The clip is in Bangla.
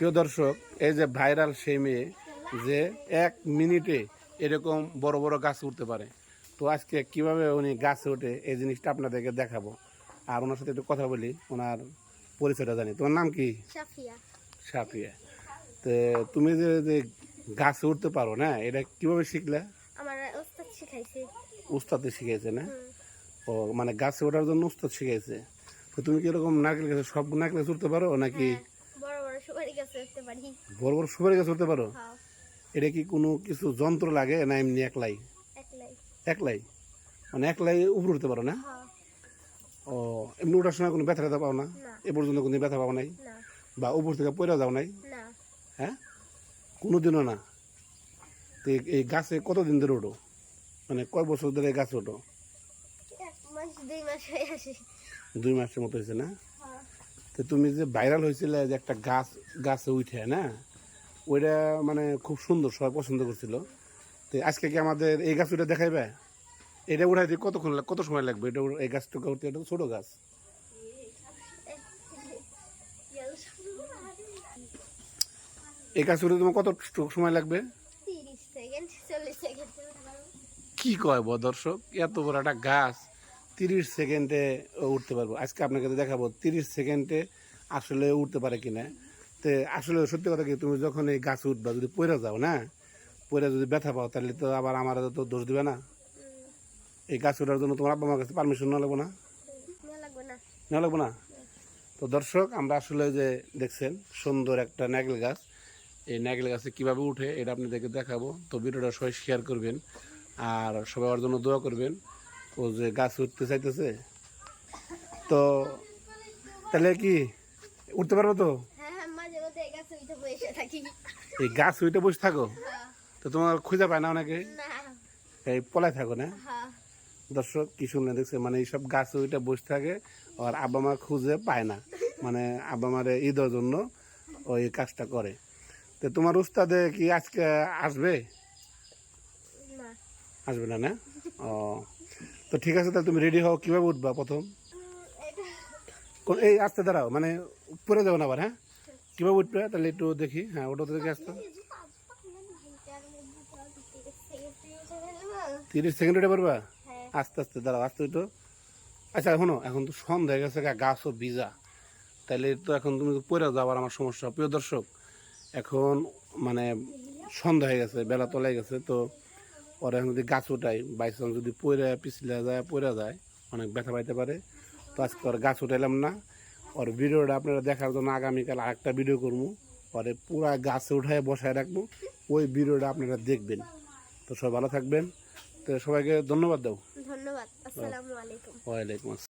প্রিয় দর্শক এই যে ভাইরাল সেই মেয়ে যে এক মিনিটে এরকম বড় বড় গাছ উঠতে পারে। তো আজকে কীভাবে উনি গাছে ওঠে এই জিনিসটা আপনাদেরকে দেখাবো। আর ওনার সাথে একটু কথা বলি ওনার পরিচয়টা জানি। তোমার নাম কি? সাফিয়া। তো তুমি যে যে গাছে উঠতে পারো না এটা কীভাবে শিখলে? আমার ওস্তাদ শিখাইছে। উস্তাদে শিখাইছে না? ও মানে গাছে ওঠার জন্য উস্তাদ শিখাইছে। তো তুমি কি এরকম নারকেল গাছে সব নারকেল উঠতে পারো নাকি হ্যাঁ, সুপারি গাছে উঠতে পারি। বড় বড় সুপারি গাছে উঠতে পারো? হ্যাঁ। এটা কি কোনো কিছু যন্ত্র লাগে না এমনি একলাই? একলাই। মানে একলাই উপরে উঠতে পারো না? হ্যাঁ। ও এমনি ওঠার সময় কোনো ব্যথা পাও না। এ পর্যন্ত কোনো ব্যথা পাও নাই? বা উপর থেকে পড়ে যাও নাই? হ্যাঁ? কোনোদিনও না? তো এই- গাছে কতদিন ধরে ওঠো? মানে কয় বছর ধরে গাছে ওঠো? দুই মাসের মতো হয়েছে না? তো তুমি যে ভাইরাল হয়েছিলে যে একটা গাছ গাছে উঠে না? ওইটা মানে খুব সুন্দর সবাই পছন্দ করছিল। তো আজকে কি আমাদের এই গাছ উঠে দেখাইবে? এটা উঠাইতে কতক্ষণ কত সময় লাগবে? এটা এই গাছটা উঠতে এটা তো ছোট গাছ। এই গাছ উঠে তোমার কত সময় লাগবে? কি কয় দর্শক এত বড় একটা গাছ। তিরিশ সেকেন্ডে উঠতে পারব। আজকে আপনাকে দেখাবো তিরিশ সেকেন্ডে আসলে উঠতে পারে কিনা। তো আসলে সত্যি কথা কি তুমি যখন এই গাছ উঠবা যদি পড়ে যাও না? পড়ে যদি ব্যথা পাও তাহলে তো আবার আমার তো দোষ দিবে না। এই গাছ ওঠার জন্য তোমার আব্বা আমার কাছে পারমিশন না? লাগবো না। না লাগবো না? তো দর্শক আমরা আসলে যে দেখছেন সুন্দর একটা নারকেল গাছ। এই নারকেল গাছে কীভাবে উঠে এটা আপনাদেরকে দেখাবো। তো ভিডিওটা সবাই শেয়ার করবেন আর সবাই ওর জন্য দোয়া করবেন। ও যে গাছ উঠতে চাইতেছে। তো তাহলে কি উঠতে পারব তো? হ্যাঁ এই গাছে উঠে বসে থাকি। এই গাছ উঠে বসে থাকো? হ্যাঁ। তো তোমার খুঁজে পায় না অনেকে? এই পলায় থাকো না? হ্যাঁ। দর্শক কি শুনলে দেখছে মানে এইসব গাছ ওইটা বসে থাকে আর আব্বা মা খুঁজে পায় না। মানে আব্বা মারে ঈদের জন্য ওই কাজটা করে। তো তোমার উস্তাদে কি আজকে আসবে? আসবে না না? ও তো ঠিক আছে তাহলে তুমি রেডি হও কীভাবে উঠবা প্রথম? কোন- এই আসতে দাঁড়াও মানে পরে যাব না আবার হ্যাঁ? কীভাবে উঠবে তাহলে একটু দেখি। হ্যাঁ ওটা তো দেখে আসতো তিরিশ সেকেন্ড উঠে পারবা হ্যাঁ। আস্তে আস্তে দাঁড়াও আস্তে একটু আচ্ছা শোনো এখন তো সন্ধ্যা হয়ে গেছে গা, গাছও ভিজা। তাহলে তো এখন তুমি পড়ে যাওয়ার আমার সমস্যা। প্রিয় দর্শক এখন মানে সন্ধ্যা হয়ে গেছে বেলা তলে গেছে তো ওরা এখন যদি গাছ ওঠাই বাই চান্স যদি পড়ে পিছলে যায় পড়ে যায় অনেক ব্যথা পাইতে পারে। তো আজকে ওর গাছ উঠাইলাম না। ওর ভিডিওটা আপনারা দেখার জন্য আগামীকাল আরেকটা ভিডিও করব। পরে পুরা গাছে উঠায় বসায় রাখব। ওই ভিডিওটা আপনারা দেখবেন। তো সবাই ভালো থাকবেন। তো সবাইকে ধন্যবাদ দাও। ধন্যবাদ। আসসালামু আলাইকুম। ওয়ালাইকুম আসসালাম।